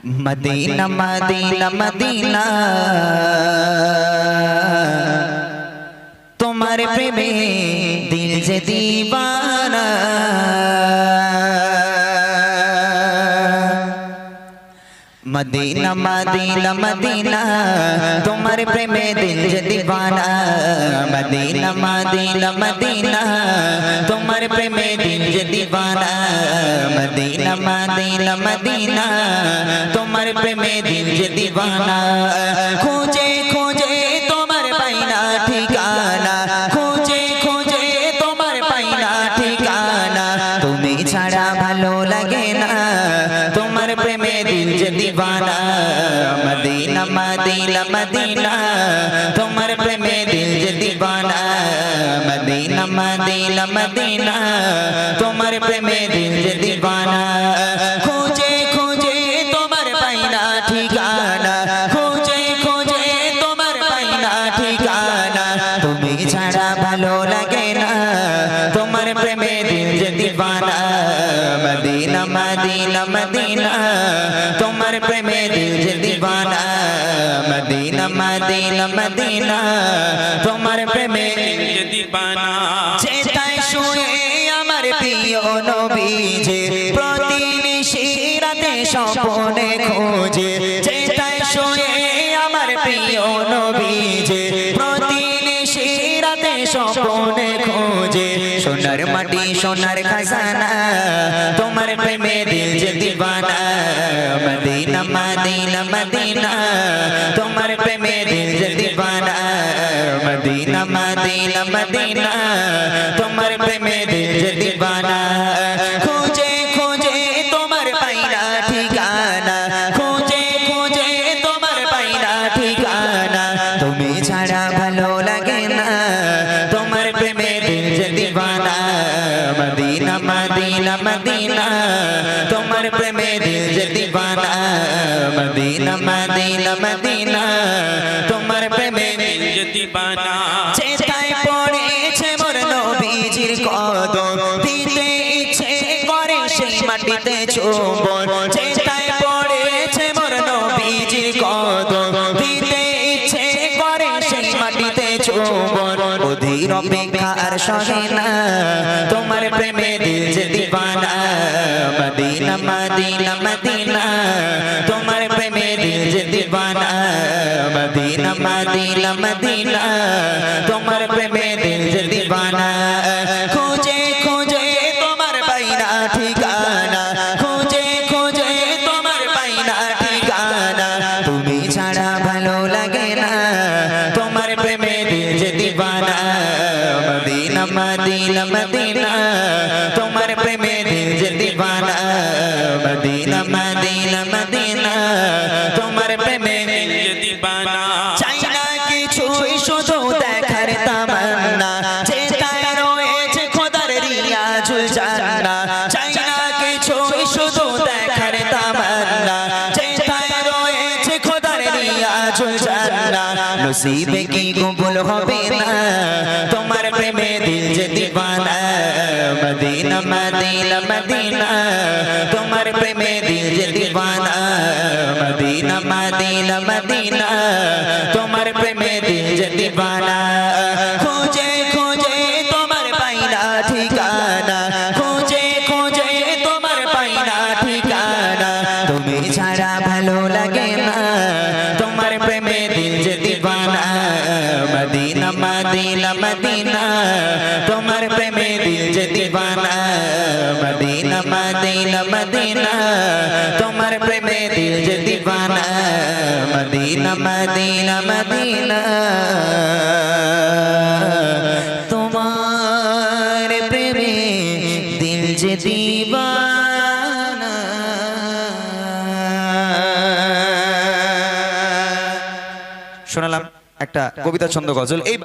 Medina Medina Medina তোমার প্রেমে দিল যে দিবানা মদিনা মদিনা মদিনা তোমার প্রেমে দিল যে দিবানা মদিনা মদিনা মদিনা তোমার প্রেমে দিল যে দিবানা মদিনা মদিনা মদিনা তোমার প্রেমে দিল যে দিবানা খোঁজে খোঁজে তোমার পাইনা ঠিকানা খোঁজে খোঁজে তোমার পাইনা ঠিকানা তুমি ছাড়া ভালো লাগে না তোমার প্রেমে দিল যে দিবানা মদিনা মদিনা মদিনা তোমার প্রেমে দিল যে দিবানা মদিনা মদিনা মদিনা তোমার প্রেমে দিল যে দিবানা খোঁজে খোঁজে তোমার পাইনা ঠিকানা খোঁজে খোঁজে তোমার পাইনা ঠিকানা তুমি ছাড়া ভালো লাগে না তোমার মদিনা মদিনা, তোমার প্রেমে দিল যে দিবানা মদিনা মদিনা মদিনা, তোমার প্রেমে দিল যে দিবানা চেতায় শুয়ে আমার প্রিয় নবীজে, প্রতিনিশি রাতে স্বপনে খোঁজে। চেতায় শুয়ে আমার প্রিয় নবীজে, প্রতিনিশি রাতে স্বপনে খোঁজে। সোনার মাটি, সোনার খাজানা তোমার প্রেমে দিল যে দিবানা মদিনা মদিনা মদিনা তোমার প্রেমে দিল যে দিবানা মদিনা মদিনা মদিনা তোমার প্রেমে দিল যে মদিনা, তোমার প্রেমে যে দিবানা, মদিনা মদিনা মদিনা, তোমার প্রেমে যে দিবানা। চেতায় পড়েছে মোর নবীজির কদম দিতে তোমার প্রেমে দিল যে মদিনা মদিনা মদিনা তোমার প্রেমে দিল যে দিবানা মদিনা মদিনা মদিনা তোমার প্রেমে দিল যে দিবানা খুঁজে খুঁজে তোমার পাইনা ঠিকানা খুঁজে খুঁজে তোমার পাইনা ঠিকানা তুমি ছাড়া ভালো লাগে না তোমার প্রেমে দিল যে দিবানা মদিনা মদিনা মদিনা তোমার প্রেমে দিল যে দিবানা মদিনা মদিনা মদিনা তোমার প্রেমে যদি বানা চাই না কিছুই শুধু দেখার তামান্না চেতায় রয়েছে খোদার রিয়াজুল জান্না চাই না কিছুই শুধু দেখার তামান্না চেতায় রয়েছে খোদার রিয়াজুল জান্না নসিবে কি কবুল হবে না। তোমার প্রেমে দিল যে দিবানা, মদিনা মদিনা মদিনা। তোমার প্রেমে দিল যে দিবানা, মদিনা মদিনা মদিনা। তোমার প্রেমে দিল যে দিবানা। খোঁজে খোঁজে তোমার পাইনা ঠিকানা মদিনা মদিনা মদিনা, তোমার প্রেমে দিল যে দিবানা মদিনা মদিনা মদিনা, তোমার প্রেমে দিল যে দিবানা শোনালাম একটা কবিতা ছন্দ গজল। এই